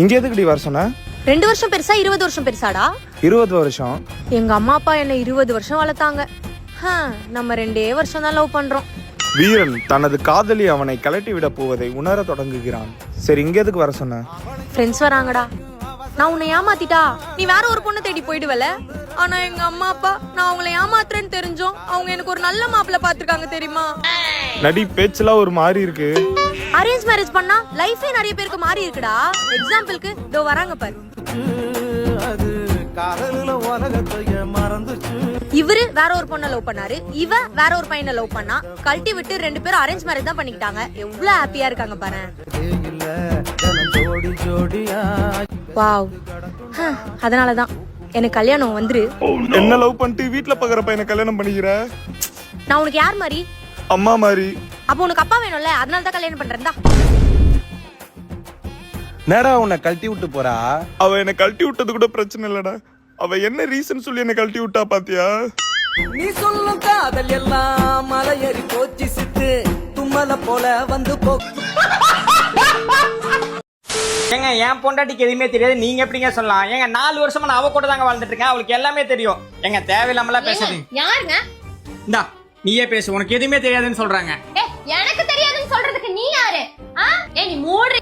இங்க எதுக்குடி வர சொன்ன? ரெண்டு வருஷம் பெருசா இருபது வருஷம் பெருசாடா? இருபது வருஷம்? எங்க அம்மா அப்பா என்ன இருபது வருஷம் வளர்த்தாங்க. நம்ம ரெண்டே வருஷம் தான் லவ் பண்றோம். வீரன் தனது காதலி அவனை கலட்டி விட போவதை உணர தொடங்குகிறான். சரி இங்க எதுக்கு வர சொன்ன? ஃப்ரெண்ட்ஸ் வராங்கடா. நான் உன்னை ஏமாத்திட்டா? நீ வேற ஒரு பொண்ணை தேடி போயிடுவல? ஆனா எங்க அம்மா அப்பா நான் அவங்கள ஏமாத்துறேன்னு தெரிஞ்சோம் அவங்க எனக்கு ஒரு நல்ல மாப்பிள்ள பாத்துருக்காங்க தெரியுமா? நடி பேச்செல்லாம் ஒரு மாதிரி இருக்கு. அரேஞ்ச் மேரேஜ் பண்ணா லைஃபே நிறைய பேருக்கு மாறி இருக்குடா. எக்ஸாம்பிளுக்கு இதோ வராங்க பாரு. இவரு வேற ஒரு பொண்ணை லவ் பண்ணாரு. இவ வேற ஒரு பையனை லவ் பண்ணா. கழட்டி விட்டு ரெண்டு பேரும் அரேஞ்ச் மேரேஜ் தான் பண்ணிக்கிட்டாங்க. எவ்வளவு ஹாப்பியா இருக்காங்க பாரு. வாவ் அதனாலதான். எனக்கு கல்யாணம் வந்துரு. என்ன லவ் பண்ணிட்டு வீட்ல பாக்குற பையனை கல்யாணம் பண்ணிக்கிற? நான் உனக்கு யார் மாதிரி? அம்மா மாதிரி. அப்போ உனக்கு அப்பா வேணும்ல அதனால தான் கல்யாணம் பண்றேன்டா நேடா உன்னை கழட்டி விட்டு போறா? அவ என்னை கழட்டி விட்டது கூட பிரச்சனை இல்லடா. அவ என்ன ரீசன் சொல்லி என்னை கழட்டி விட்டா பாத்தியா? நீ சொல்லும் காதல் எல்லாம் மலையேறி போச்சு சித்து. தும்மல போல வந்து போ ஏங்க என் பொண்டாட்டிக்கு எதுவுமே தெரியாது. நீங்க எப்படிங்க சொல்லலாம்? ஏங்க நாலு வருஷமா நான் அவ கூட தாங்க வாழ்ந்துட்டு இருக்கேன் அவளுக்கு எல்லாமே தெரியும். ஏங்க தேவையில்லாமலாம் பேசுறது யாருங்க? இந்தா நீயே பேசு. உனக்கு எதுவுமே தெரியாதுன்னு சொல்றாங்க. எனக்கு தெரியாதுன்னு சொல்றதுக்கு நீ யாரு? ஆ? ஏ நீ மூடு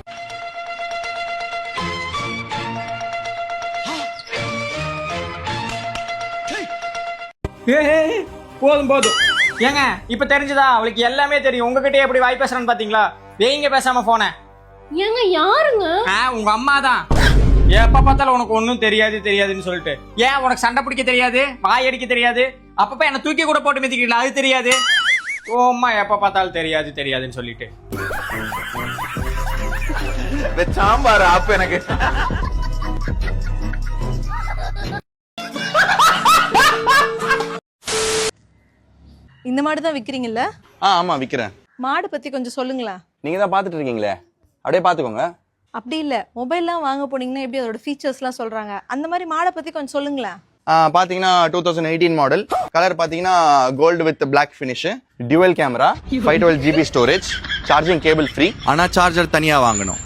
போதும் போதும். ஏங்க இப்ப தெரிஞ்சதா? அவளுக்கு எல்லாமே தெரியும். உங்ககிட்ட எப்படி வாய் பேசுறான்னு பாத்தீங்களா? வைங்க பேசாம போன. ஏங்க யாருங்க? உங்க அம்மா தான் எப்ப பார்த்தாலும் உனக்கு ஒண்ணும் தெரியாது தெரியாதுன்னு சொல்லிட்டு. ஏன் உனக்கு சண்டை பிடிக்க தெரியாது? வாய் அடிக்க தெரியாது? அப்பப்ப என்ன தூக்கி கூட போட்டு மிதிக்கிறீங்களா? அது தெரியாது. ஓம்மா எப்ப பார்த்தாலும் தெரியாது தெரியாதுன்னு சொல்லிட்டு. சாம்பார் அப்ப எனக்கு. இந்த மாடு தான் விற்கிறீங்கல்ல ஆ ஆமா விக்கிறேன். மாடு பற்றி கொஞ்சம் சொல்லுங்களேன். நீங்க தான் பாத்துட்டு இருக்கீங்களே? அப்படியே பாத்துக்கோங்க அப்படி இல்லை மொபைல்லாம் வாங்க போனீங்கன்னா எப்படி அதோட ஃபீச்சர்ஸ்லாம் சொல்கிறாங்க அந்த மாதிரி மாடை பற்றி கொஞ்சம் சொல்லுங்களேன். ஆ, பாத்தீங்கன்னா two thousand eighteen model colour பாத்தீங்கன்னா gold with black finish dual camera five twelve GB storage charging cable free ஆனா சார்ஜர் தனியா வாங்கணும்.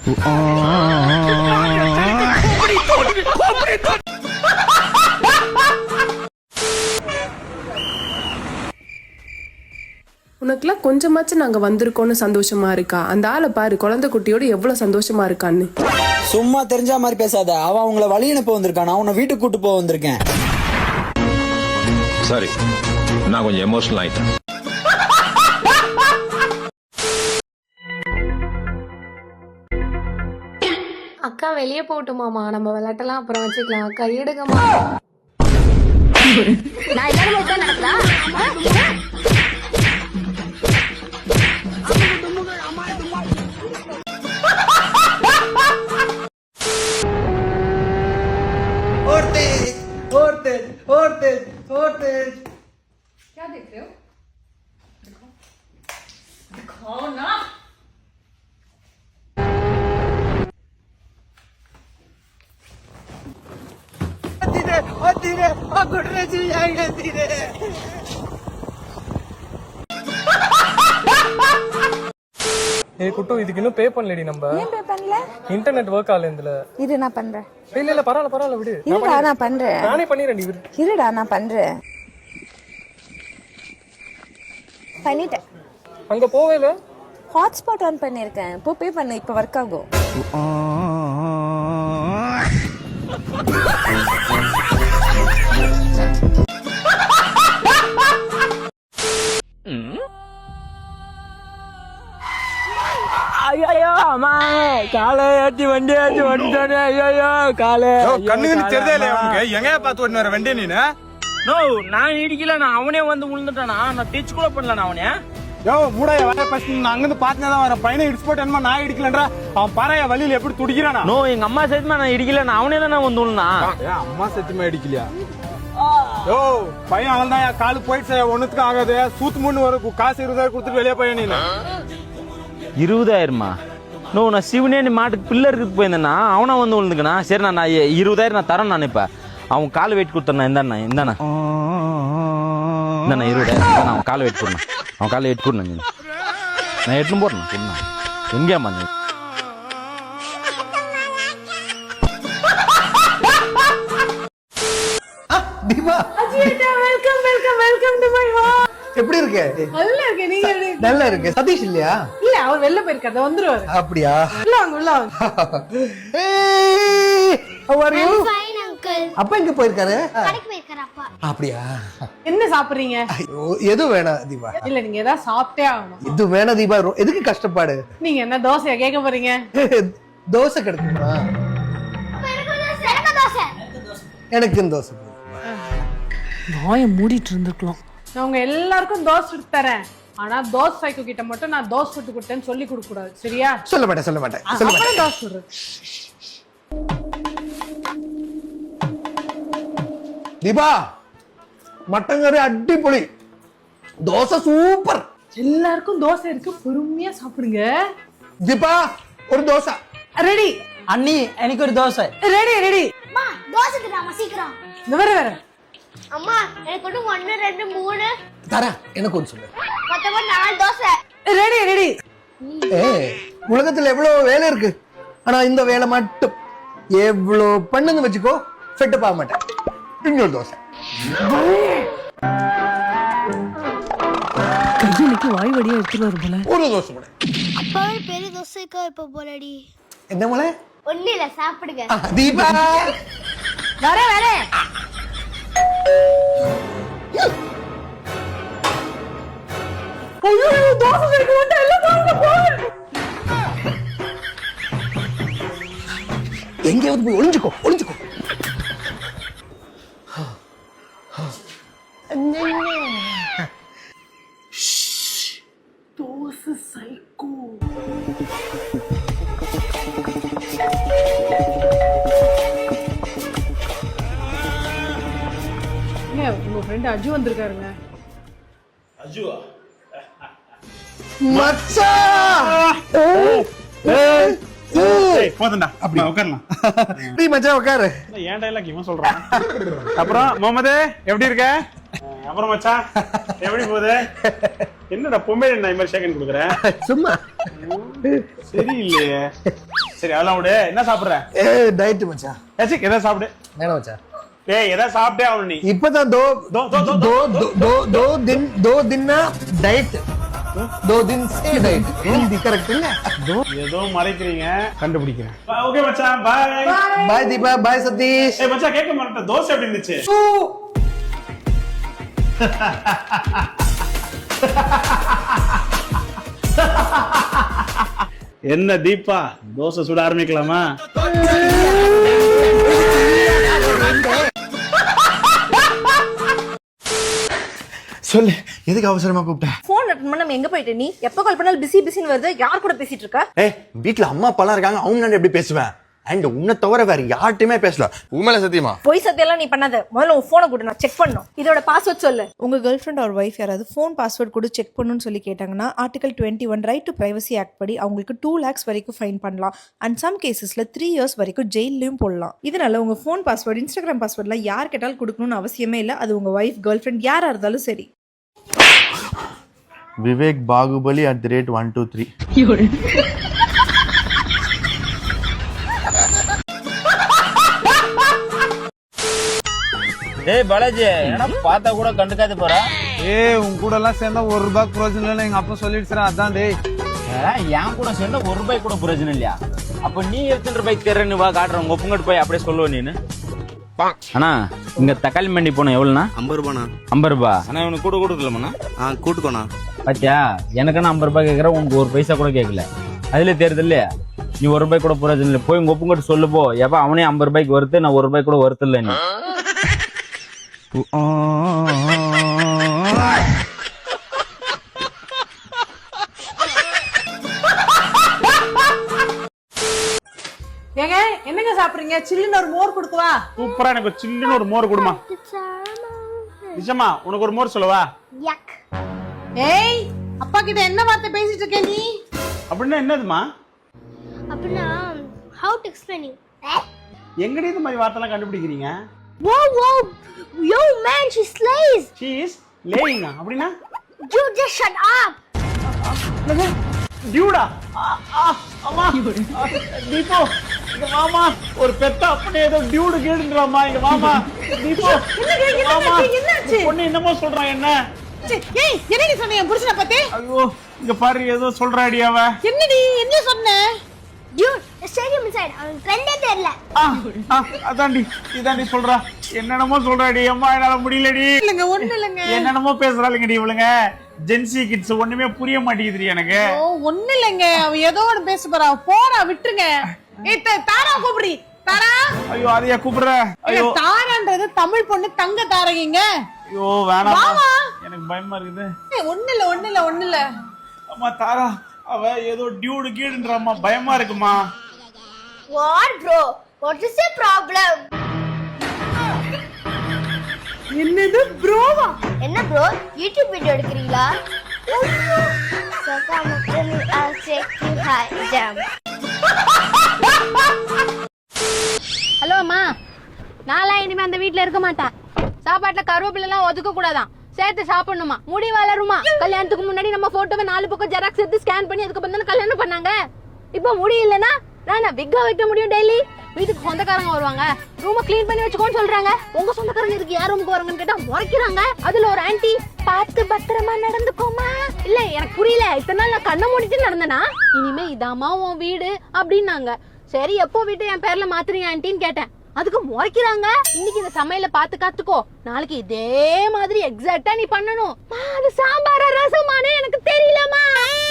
உனக்குலாம் கொஞ்சமாச்சும் நாங்க வந்திருக்கோம்னு சந்தோஷமா இருக்கா? அந்த ஆளை பாரு குழந்தை குட்டியோட எவ்வளவு சந்தோஷமா இருக்கான்னு. சும்மா தெரிஞ்ச மாதிரி பேசாத. அவன் உங்களை வழி அனுப்ப வந்திருக்கான். நான் உன்னை வீட்டுக்கு கூட்டு போக வந்திருக்கேன். சாரி நான் கொஞ்சம் எமோஷனல் ஆயிட்டேன் அக்கா வெளியே போகட்டுமாமா நம்ம விளையாட்டெல்லாம் அப்புறம் வச்சுக்கலாம். அக்கா எடுங்கம்மா நான் எல்லாரும் நடக்கலாம். ஏ குட்டு இதுக்கு இன்னும் பே பண்ணலடி நம்ம. ஏன் பே பண்ணல? இன்டர்நெட் ஒர்க் ஆகல இதுல. இரு நான் பண்ணுறேன் இல்ல இல்ல பரவாயில்ல பரவாயில்ல விடு. இருடா நான் பண்ணுறேன் நானே பண்ணிடுறேன் நீ விடு. இருடா நான் பண்ணுறேன் பண்ணிட்டேன். அங்க போவே இல்ல? ஹாட்ஸ்பாட் ஆன் பண்ணியிருக்கேன் இப்போ பே பண்ணு இப்போ ஒர்க் ஆகும். காலை ஏற்றி வண்டி ஏற்றி வந்துட்டானே. ஐயோ காலை. கண்ணுக்கு தெரிதே இல்லையா உனக்கு? எங்க பார்த்து ஓடினு வர? வண்டி நீ நோ நான் இடிக்கல நான் அவனே வந்து விழுந்துட்டானா நான் டச் கூட பண்ணல அவனே. யோ மூடைய வர ஃபர்ஸ்ட் நான் அங்கிருந்து பார்த்து தான் வரேன். பையனை இடிச்சு போட்டு என்னமா நான் இடிக்கலன்றா? அவன் பாறைய வழியில எப்படி துடிக்கிறானா? நோ எங்க அம்மா சேர்த்துமா நான் இடிக்கல நான் அவனே தானே வந்து ஏன் அம்மா சத்தியமா இடிக்கலையா? யோ பையன் அவன் தான் காலு போயிடுச்சு ஒண்ணுத்துக்கு ஆகாது. சூத்து மூணு வரும் காசு இருபதாயிரம் கொடுத்துட்டு வெளியே போய் நீ இருபதாயிரமா? நோ நான் சிவனேன்னு மாட்டுக்கு பிள்ளை இருக்குது போயிருந்தேன்னா அவனா வந்து விழுந்துக்கண்ணா சரி நான் இருபதாயிரம் நான் தரேன் நான் இப்போ அவன் கால் வெயிட் கொடுத்தண்ணா இந்தாண்ணா இந்தாண்ணா. இந்தாண்ணா இருபதாயிரம். அவன் கால் வெயிட் கொடுண்ணா. அவன் காலை வெயிட் கொடுண்ணா நான் எட்டுன்னு போடுறேன் சொன்னா எங்கேம்மா நீ தீபா. எப்படி இருக்கு? நல்லா இருக்கு நீங்க நல்லா இருக்கு சதீஷ் இல்லையா? அவர் வெளில போயிருக்காரு. வந்துருவாரு. அப்படியா? உள்ள வாங்க உள்ள வாங்க. அப்பா எங்க போயிருக்காரு? அப்படியா? என்ன சாப்பிடுறீங்க? ஐயோ எது வேணாம் தீபா. இல்ல நீங்க ஏதாவது சாப்பிட்டே ஆகணும். இது வேணாம் தீபா. எதுக்கு கஷ்டப்பாடு? நீங்க என்ன தோசையா கேட்க போறீங்க? தோசை கிடைக்குமா? எனக்கு தோசை எனக்கு தோசை. போதும். வாய மூடிட்டு இருந்திருக்கலாம். நான் உங்க எல்லாருக்கும் தோசை தரேன். ஆனா தோசை சைக்கோ கிட்ட மட்டும் நான் தோசை சுட்டு கொடுத்தேன்னு சொல்லி கொடுக்க கூடாது. சரியா? சொல்ல மாட்டேன் சொல்ல மாட்டேன் சொல்ல மாட்டேன். தோசை சுடுறது தீபா மட்டன் கறி அடிப்பொலி தோசை சூப்பர். எல்லாருக்கும் தோசை இருக்கு பொறுமையா சாப்பிடுங்க. தீபா ஒரு தோசை. ரெடி. அண்ணி எனக்கு ஒரு தோசை. Ready ready. அம்மா தோசை சீக்கிரம். வர வர. அம்மா எனக்கு ஒன்று ஒன்று ரெண்டு மூணு. தரா எனக்கு ஒன்று சொல்லு. மொத்தமா நாலு தோசை. Ready ready. உலகத்துல எவ்வளவு வேலை இருக்கு? ஆனா இந்த வேலை மட்டும். எவ்வளவு பண்ணுன்னு வச்சுக்கோ செட்டு பார்க்க மாட்டேன். இன்னொரு தோசை. இன்னைக்கு வாய் வடியா எடுத்துட்டு வரும் போல. ஒரு தோசை கூட அப்பாவே பெரிய தோசைக்கா இப்ப போலடி. என்ன மொழி ஒண்ணு இல்ல சாப்பிடுங்க தீபா. வர வர. எங்கேயாவது போய் ஒளிஞ்சுக்கோ ஒளிஞ்சுக்கோ. அஜு வந்திருக்காருங்க மச்சான் ஏய், ஏய். போதண்டா அப்படி உட்காரலாம் டேய் மச்சான் உட்காரு. ஏன் டைலாக் இவன் சொல்றான். அப்புறம் முகமது எப்படி இருக்க? அப்புறம் மச்சான் எப்படி போகுது? என்னடா பொம்மை இந்த மாதிரி சேகன் கொடுக்குறேன் சும்மா. சரி இல்லையே சரி அதெல்லாம் விடு. என்ன சாப்பிடுற? ஏ டயட் மச்சான் ஏச்சி எதை சாப்பிடு. வேணாம் மச்சான் ஏய் எதை சாப்பிட்டே ஆகணும் நீ? இப்பதான் மறைக்கிறீங்க. கண்டுபிடிக்கிறேன். தோசை எப்படி இருந்துச்சு? என்ன தீபா? தோசை சுட ஆரம்பிக்கலாமா? சொல்லு. எதுக்கு அவசரமா கூப்பிட்டேன் போன் அட்டன் பண்ண நம்ம எங்க போயிட்டு நீ? எப்ப கால் பண்ணாலும் பிஸி பிஸின்னு வருது. யார் கூட பேசிட்டு இருக்க? ஏய் வீட்ல அம்மா அப்பாலாம் இருக்காங்க. அவங்க நான் எப்படி பேசுவேன்? அண்ட் உன்னை தவிர வேற யார்ட்டையுமே பேசல. உண்மையில சத்தியமா? பொய் சத்தியெல்லாம் நீ பண்ணாத. முதல்ல உன் போனை கொடு. நான் செக் பண்ணும் இதோட பாஸ்வேர்ட் சொல்லு. உங்க கேர்ள் ஃப்ரெண்ட் ஒரு ஒய்ஃப் யாராவது ஃபோன் பாஸ்வேர்ட் கூட செக் பண்ணணும்னு சொல்லி கேட்டாங்கன்னா article twenty one right to privacy act படி அவங்களுக்கு டூ லேக்ஸ் வரைக்கும் ஃபைன் பண்ணலாம். அண்ட் சம் கேசஸ்ல த்ரீ இயர்ஸ் வரைக்கும் ஜெயிலையும் போடலாம். இதனால உங்க ஃபோன் பாஸ்வேர்டு இன்ஸ்டாகிராம் பாஸ்வேர்ட்லாம் யார் கேட்டாலும் கொடுக்கணும்னு அவசியமே இல்லை. அது உங்க ஒய்ஃப் கேர்ள் ஃப்ரெண்ட் யாரா இருந்தாலும் சரி. Vivek Baahubali at the rate one two three டேய் பாலாஜி ஏன்னா பார்த்தா கூட கண்டுக்காத போற? ஏய் உன் கூட எல்லாம் சேர்ந்தா ஒரு ரூபாய் பிரயோஜனம் இல்லை எங்க அப்பா சொல்லிடுச்சுரா அதான் டேய். என் கூட சேர்ந்தா ஒரு ரூபாய் கூட பிரயோஜனம் இல்லையா? அப்ப நீ எத்தனை ரூபாய்க்கு தர்றேன்னு வா காட்டுறேன். உங்க ஒப்புங்கிட்டு போய் அப்படியே சொல்லுவ நீனு. அண்ணா இங்க தக்காளி மண்டி போனோம் எவ்வளோண்ணா? ஐம்பது ரூபாண்ணா. ஐம்பது ரூபா. அண்ணா இவனுக்கு கூட கொடுக்கலமாண்ணா? ஆ கூட்டுக்கோண்ணா. பாத்தியா? எனக்குன்னா ஐம்பது ரூபாய் கேட்குறேன் உனக்கு ஒரு பைசா கூட கேட்கல. அதுல தெரியுது இல்லையா? நீ ஒரு ரூபாய் கூட பிரயோஜனம் இல்லை. போய் உங்க ஒப்புங்கிட்ட சொல்லு போ. எப்ப அவனே ஐம்பது ரூபாய்க்கு வருது நான் ஒரு ரூபாய் கூட வருது இல்லை நீ. ஏங்க என்னங்க சாப்பிடுறீங்க? சில்லுன்னு ஒரு மோர் கொடுக்கவா சூப்பரா எனக்கு ஒரு சில்லுன்னு ஒரு மோர் கொடுமா நிஜமா உனக்கு ஒரு மோர் சொல்லவா? யக் ஏய் அப்பா கிட்ட என்ன வார்த்தை பேசிட்டு இருக்க நீ? அப்படின்னா என்னதுமா அப்படின்னா ஹவு டு எக்ஸ்பிளைன் யூ எங்கடி இந்த மாதிரி வார்த்தைலாம் கண்டுபிடிக்கிறீங்க? Whoa, whoa! Yo, man, she slays! Cheese லேயிங்கா அப்படின்னா? You just shut up! டியூடா அம்மா. தீபோ இங்க மாமா ஒரு பெத்த அப்படியே ஏதோ டியூடு கேடுன்றாமா இங்க மாமா. தீபோ என்னாச்சு, என்னாச்சு? பொண்ணு என்னமோ சொல்றான் என்ன? ஏய் என்னடி சொன்ன என் புருஷனை பத்தி? ஐயோ இங்க பாரு ஏதோ சொல்றாடி அவ. என்னடி என்ன சொன்ன? என்னென்னமோ சொல்றாடி அம்மா என்னால முடியலடி. இல்லங்க ஒண்ணு இல்லங்க. என்னென்னமோ பேசுறாளுங்கடி இவளுங்க. ஜென்சி கிட்ஸ் ஒண்ணுமே புரிய மாட்டேங்குதுடி எனக்கு. ஒண்ணு இல்லங்க. அவ ஏதோ ஒண்ணு பேச போறா. போறா விட்டுருங்க. தாரா கூப்பிடி. தாரா. ஐயோ அதையா கூப்பிடுற? ஐயோ. தாரான்றது தமிழ் பொண்ணு தங்க தாரகிங்க. ஐயோ வேணாம். எனக்கு பயமா இருக்குது. ஒண்ணு இல்ல ஒண்ணு இல்ல ஒண்ணு இல்ல அம்மா தாரா அவ ஏதோ டியூடு கீடுன்றம்மா. பயமா இருக்குமா? What bro what is the problem என்னது ப்ரோவா என்ன ப்ரோ யூடியூப் வீடியோ எடுக்கிறீங்களா? சக்கா மக்கள் செக் ஹாய் ஜாம் ஹலோ அம்மா. நான்லாம் இனிமே அந்த வீட்ல இருக்க மாட்டேன். சாப்பாட்டுல கருவேப்பிலை எல்லாம் ஒதுக்க கூடாதான் சேர்த்து சாப்பிடணுமா? முடி வளருமா? கல்யாணத்துக்கு முன்னாடி நம்ம போட்டோவை நாலு பக்கம் ஜெராக்ஸ் எடுத்து ஸ்கேன் பண்ணி அதுக்கப்புறம் தானே கல்யாணம் பண்ணாங்க? இப்போ முடி இல்லைன்னா நான் விக்கா வைக்க முடியும் டெய்லி வீட்டுக்கு சொந்தக்காரங்க வருவாங்க. ரூமை க்ளீன் பண்ணி வச்சுக்கோன்னு சொல்றாங்க. உங்க சொந்தக்காரங்க இதுக்கு யார் ரூமுக்கு வராங்கன்னு கேட்டா முறைக்கிறாங்க. அதுல ஒரு ஆன்டி பார்த்து பத்திரமா நடந்துக்கோமா இல்ல எனக்கு புரியல. இத்தனை நாள் நான் கண்ணை மூடிட்டு நடந்தனா? இனிமே இதாம்மா உன் வீடு அப்படின்னாங்க. சரி எப்போ வீட்டை என் பேர்ல மாத்துறீங்க ஆன்டின்னு கேட்டேன். அதுக்கு முறைக்கிறாங்க. இன்னைக்கு இந்த சமையல பாத்து கத்துக்கோ. நாளைக்கு இதே மாதிரி எக்ஸாக்டா நீ பண்ணணும். அது சாம்பார ரசமானே எனக்கு தெரியலமா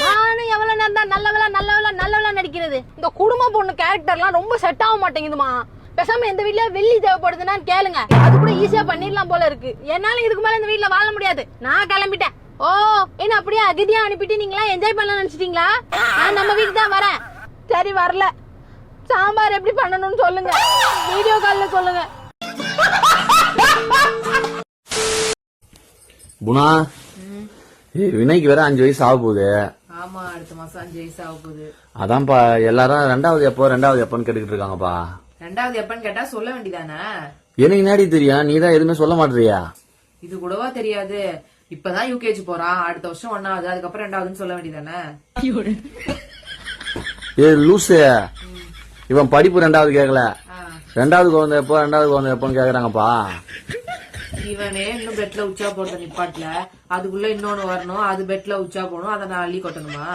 நானும் எவ்வளவு நேரம் தான் நல்லவளா நல்லவளா நல்லவளா நடிக்கிறது. இந்த குடும்ப பொண்ணு கேரக்டர்லாம் ரொம்ப செட் ஆக மாட்டேங்குதுமா பேசாம எந்த வீட்ல வெள்ளி தேவைப்படுதுன்னு கேளுங்க. அது கூட ஈஸியா பண்ணிடலாம் போல இருக்கு. என்னால இதுக்கு மேல இந்த வீட்ல வாழ முடியாது. நான் கிளம்பிட்டேன். ஓ என்ன அப்படியே அகதியா அனுப்பிட்டு நீங்களா என்ஜாய் பண்ணலாம் நினைச்சிட்டீங்களா? நான் நம்ம வீட்டுக்கு தான் வரேன். சரி வரல. சாம்பார் எப்படி பண்ணணும்னு சொல்லுங்க. வீடியோ கால்ல சொல்லுங்க. குணா ஏய், வினய்க்கு வேற அஞ்சு வயசு ஆக போகுது. ஆமா அடுத்த மாசம் அஞ்சு வயசு ஆக போகுது. அதான்ப்பா எல்லாரும் ரெண்டாவது எப்போ ரெண்டாவது எப்போன்னு கேட்டுக்கிட்டு இருக்காங்கப்பா. ரெண்டாவது எப்பன்னு கேட்டா சொல்ல வேண்டியதானே? எனக்கு நேடி தெரியும்? நீ தான் எதுவுமே சொல்ல மாட்டேறியா? இது கூடவா தெரியாது. இப்பதான் யூகேஜி போறான். அடுத்த வருஷம் ஒன்னாவது அதுக்கப்புறம் ரெண்டாவதுன்னு சொல்ல வேண்டியதானே? ஏ லூசு. இவன் படிப்பு ரெண்டாவது கேட்கல ரெண்டாவது குழந்தை எப்போ ரெண்டாவது குழந்தை எப்போன்னு கேக்குறாங்கப்பா. இவனே இன்னும் பெட்ல உச்சா போடுற நிப்பாட்ல அதுக்குள்ள இன்னொன்னு வரணும். அது பெட்ல உச்சா போடணும். அதை நான் அள்ளி கொட்டணுமா?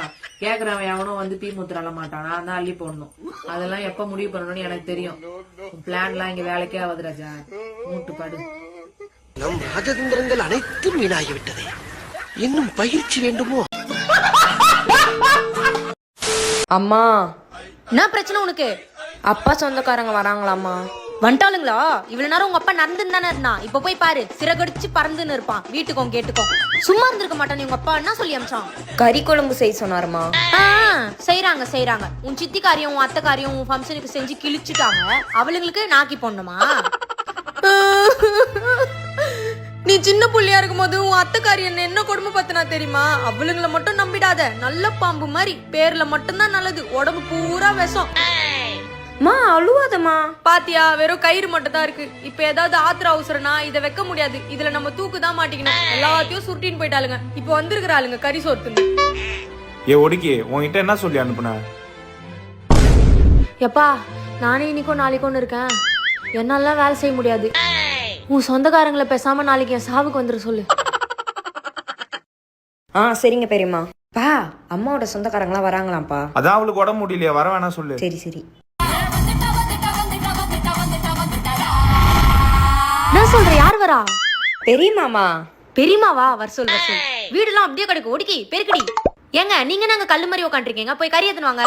கேக்குறவன் எவனும் வந்து பீ முத்திரால மாட்டானா. நான் அள்ளி போடணும். அதெல்லாம் எப்ப முடிவு பண்ணணும்னு எனக்கு தெரியும். பிளான் எல்லாம் இங்க வேலைக்கே ஆகுது ராஜா. மூட்டு பாடு. நம் ராஜதந்திரங்கள் அனைத்தும் வீணாகிவிட்டது. இன்னும் பயிற்சி வேண்டுமோ? அம்மா என்ன பிரச்சனை உனக்கு? அப்பா சொந்தக்காரங்க வராங்களாம்மா. வந்துட்டாளுங்களா? இவ்வளவு நேரம் உங்க அப்பா நடந்துன்னு தானே இருந்தான் இப்ப போய் பாரு சிறகடிச்சு பறந்துன்னு இருப்பான். வீட்டுக்கும் கேட்டுக்கும் சும்மா இருந்திருக்க மாட்டான் உங்க அப்பா. என்ன சொல்லி அமிச்சான்? கறி குழம்பு செய்ய சொன்னாருமா. செய்யறாங்க செய்யறாங்க உன் சித்தி காரியம் உன் அத்தை காரியம் உன் ஃபங்க்ஷனுக்கு செஞ்சு கிழிச்சுட்டாங்க. அவளுங்களுக்கு நாக்கி போடணுமா? நீ சின்ன புள்ளையா இருக்கும்போது உன் அத்தைக்காரி என்ன என்ன கொடுமை பத்தினா தெரியுமா? அவளுங்களை மட்டும் நம்பிடாத. நல்ல பாம்பு மாதிரி. பேர்ல மட்டும்தான் நல்லது. உடம்பு பூரா விஷம். மா அழுவாதம்மா. பாத்தியா வெறும் கயிறு மட்டும் தான் இருக்கு. இப்ப ஏதாவது ஆத்திர அவசரம்னா இதை வைக்க முடியாது. இதுல நம்ம தூக்கு தான் மாட்டிக்கணும். எல்லாத்தையும் சுருட்டின்னு போயிட்டாளுங்க. இப்ப வந்திருக்கிற ஆளுங்க கறி சோத்துன்னு. ஏ ஒடுக்கி உன்கிட்ட என்ன சொல்லி அனுப்புன? எப்பா நானே இன்னைக்கும் நாளைக்கும் இருக்கேன். என்னாலாம் வேலை செய்ய முடியாது. உன் சொந்தக்காரங்களை பேசாம நாளைக்கு என் சாவுக்கு வந்துரு சொல்லு. ஆ சரிங்க பெரியம்மா. பா அம்மாவோட சொந்தக்காரங்களாம் வராங்களாம்ப்பா. அதான் அவளுக்கு உடம்பு முடியலையா வர வேணாம் சொல்லு. சரி சரி. என்ன சொல்ற யார் வரா? பெரியம்மாமா பெரியமாவா வர சொல் வர சொல் வீடுலாம் அப்படியே கிடக்கு ஒடுக்கி பெருக்கடி. ஏங்க நீங்க நாங்க கல்லு மாதிரி உட்காந்துருக்கீங்க போய் கறி எடுத்துன்னு வாங்க.